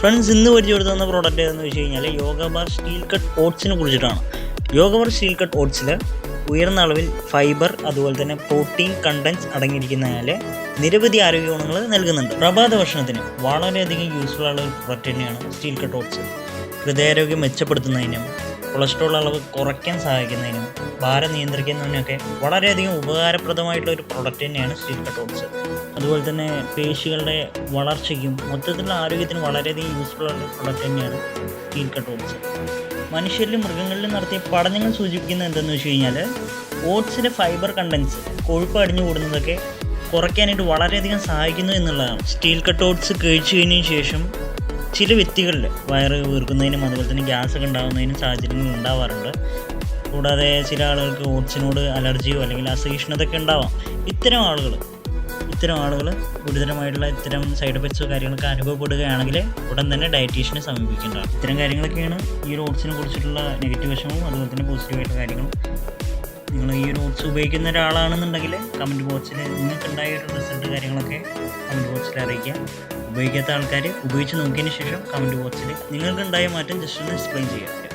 Friends ഇന്ന് പരിചയപ്പെടുത്ത തന്ന product ഏതെന്ന് വെച്ച് കഴിഞ്ഞാൽ യോഗ ബാർ സ്റ്റീൽ കട്ട് ഓട്സിനെ കുറിച്ചിട്ടാണ്. യോഗ ബാർ സ്റ്റീൽ കട്ട് ഓട്സിൽ ഉയർന്ന അളവിൽ ഫൈബർ അതുപോലെ തന്നെ പ്രോട്ടീൻ കണ്ടൻസ് അടങ്ങിയിരിക്കുന്നതിനാൽ നിരവധി ആരോഗ്യ ഗുണങ്ങൾ നൽകുന്നുണ്ട്. പ്രഭാത ഭക്ഷണത്തിന് വളരെയധികം യൂസ്ഫുൾ ആയുള്ള ഒരു പ്രൊഡക്റ്റ് തന്നെയാണ് സ്റ്റീൽ കട്ട് ഓട്സ് ഹൃദയാരോഗ്യം മെച്ചപ്പെടുത്തുന്നതിനും കൊളസ്ട്രോൾ അളവ് കുറയ്ക്കാൻ സഹായിക്കുന്നതിനും ഭാരം നിയന്ത്രിക്കുന്നതിനൊക്കെ വളരെയധികം ഉപകാരപ്രദമായിട്ടുള്ള ഒരു പ്രൊഡക്റ്റ് തന്നെയാണ് സ്റ്റീൽ കട്ട് ഓട്സ് അതുപോലെ തന്നെ പേശികളുടെ വളർച്ചയ്ക്കും മൊത്തത്തിലുള്ള ആരോഗ്യത്തിന് വളരെയധികം യൂസ്ഫുൾ ആയിട്ടുള്ള പ്രൊഡക്റ്റ് തന്നെയാണ് സ്റ്റീൽ കട്ട് ഓട്സ് മനുഷ്യരിലും മൃഗങ്ങളിലും നടത്തിയ പഠനങ്ങൾ സൂചിപ്പിക്കുന്നത് എന്തെന്ന് വെച്ച് കഴിഞ്ഞാൽ ഓട്സിലെ ഫൈബർ കണ്ടൻസ് കൊഴുപ്പ് അടിഞ്ഞു കൂടുന്നതൊക്കെ കുറയ്ക്കാനായിട്ട് വളരെയധികം സഹായിക്കുന്നു എന്നുള്ളതാണ്. സ്റ്റീൽ കട്ട് ഓട്സ് കഴിച്ചു കഴിഞ്ഞതിന് ശേഷം ചില വ്യക്തികളിൽ വയറ് വീർക്കുന്നതിനും അതുപോലെ തന്നെ ഗ്യാസ് ഒക്കെ ഉണ്ടാകുന്നതിനും സാഹചര്യങ്ങൾ ഉണ്ടാവാറുണ്ട്. കൂടാതെ ചില ആളുകൾക്ക് ഓട്സിനോട് അലർജിയോ അല്ലെങ്കിൽ അസഹിഷ്ണുതയൊക്കെ ഉണ്ടാവാം. ഇത്തരം ആളുകൾ ഇത്തരം ആളുകൾ ഗുരുതരമായിട്ടുള്ള ഇത്തരം സൈഡ് എഫക്ട്സോ കാര്യങ്ങളൊക്കെ അനുഭവപ്പെടുകയാണെങ്കിൽ ഉടൻ തന്നെ ഡയറ്റീഷ്യനെ സമീപിക്കേണ്ടതാണ്. ഇത്തരം കാര്യങ്ങളൊക്കെയാണ് ഈ ഓട്സിനെ കുറിച്ചിട്ടുള്ള നെഗറ്റീവ് വശവും അതുപോലെ തന്നെ പോസിറ്റീവായിട്ടുള്ള കാര്യങ്ങളും നിങ്ങൾ ഈ ഒരു ഉപയോഗിക്കുന്ന ഒരാളാണെന്നുണ്ടെങ്കിൽ കമന്റ് ബോക്സിൽ നിങ്ങൾക്ക് ഉണ്ടായിട്ടുള്ള റിസൾട്ട് കാര്യങ്ങളൊക്കെ കമന്റ് ബോക്സിൽ അറിയിക്കുക. ഉപയോഗിക്കാത്ത ആൾക്കാർ ഉപയോഗിച്ച് നോക്കിയതിന് ശേഷം കമന്റ് ബോക്സിൽ നിങ്ങൾക്കുണ്ടായ മാറ്റം ജസ്റ്റ് ഒന്ന് എക്സ്പ്ലെയിൻ ചെയ്യുക.